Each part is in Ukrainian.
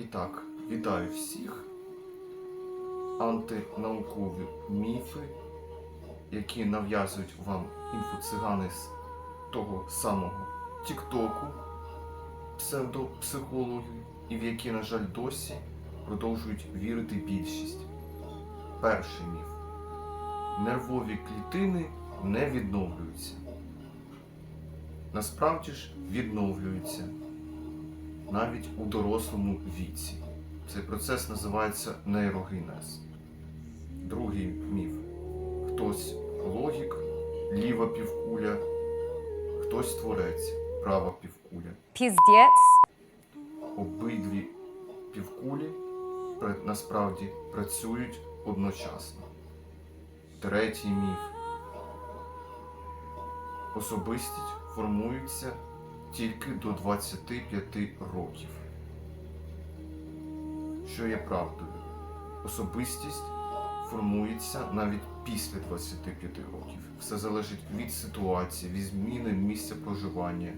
І так, вітаю всіх. Антинаукові міфи, які нав'язують вам інфоцигани з того самого Тіктоку, псевдопсихологів, і в які, на жаль, досі продовжують вірити більшість. Перший міф. Нервові клітини не відновлюються. Насправді ж відновлюються навіть у дорослому віці. Цей процес називається нейрогенез. Другий міф. Хтось логік, ліва півкуля, хтось творець, права півкуля. Піздець. Обидві півкулі насправді працюють одночасно. Третій міф. Особистість формується тільки до 25 років. Що є правдою? Особистість формується навіть після 25 років. Все залежить від ситуації, від зміни місця проживання,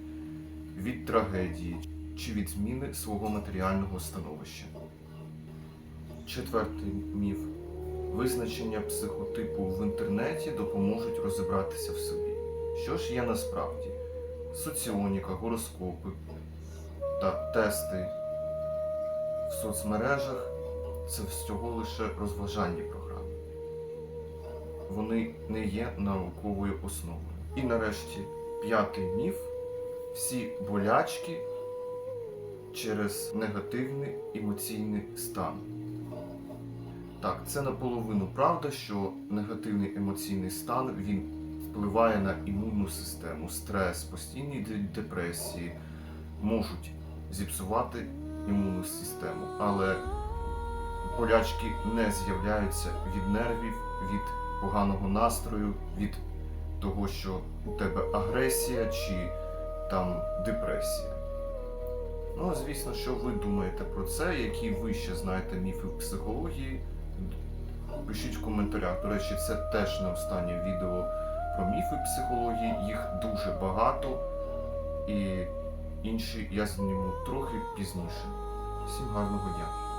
від трагедії чи від зміни свого матеріального становища. Четвертий міф. Визначення психотипу в інтернеті допоможуть розібратися в собі. Що ж є насправді? Соціоніка, гороскопи та тести в соцмережах це всього лише розважальні програми. Вони не є науковою основою. І нарешті п'ятий міф всі болячки через негативний емоційний стан. Так, це наполовину правда, що негативний емоційний стан він впливає на імунну систему. Стрес, постійні депресії можуть зіпсувати імунну систему, але болячки не з'являються від нервів, від поганого настрою, від того, що у тебе агресія чи там депресія. Ну, звісно, що ви думаєте про це, які ви ще знаєте міфи в психології. Пишіть в коментарях. До речі, це теж не останнє відео про психології. Їх дуже багато. І інші я зніму трохи пізніше. Всім гарного дня!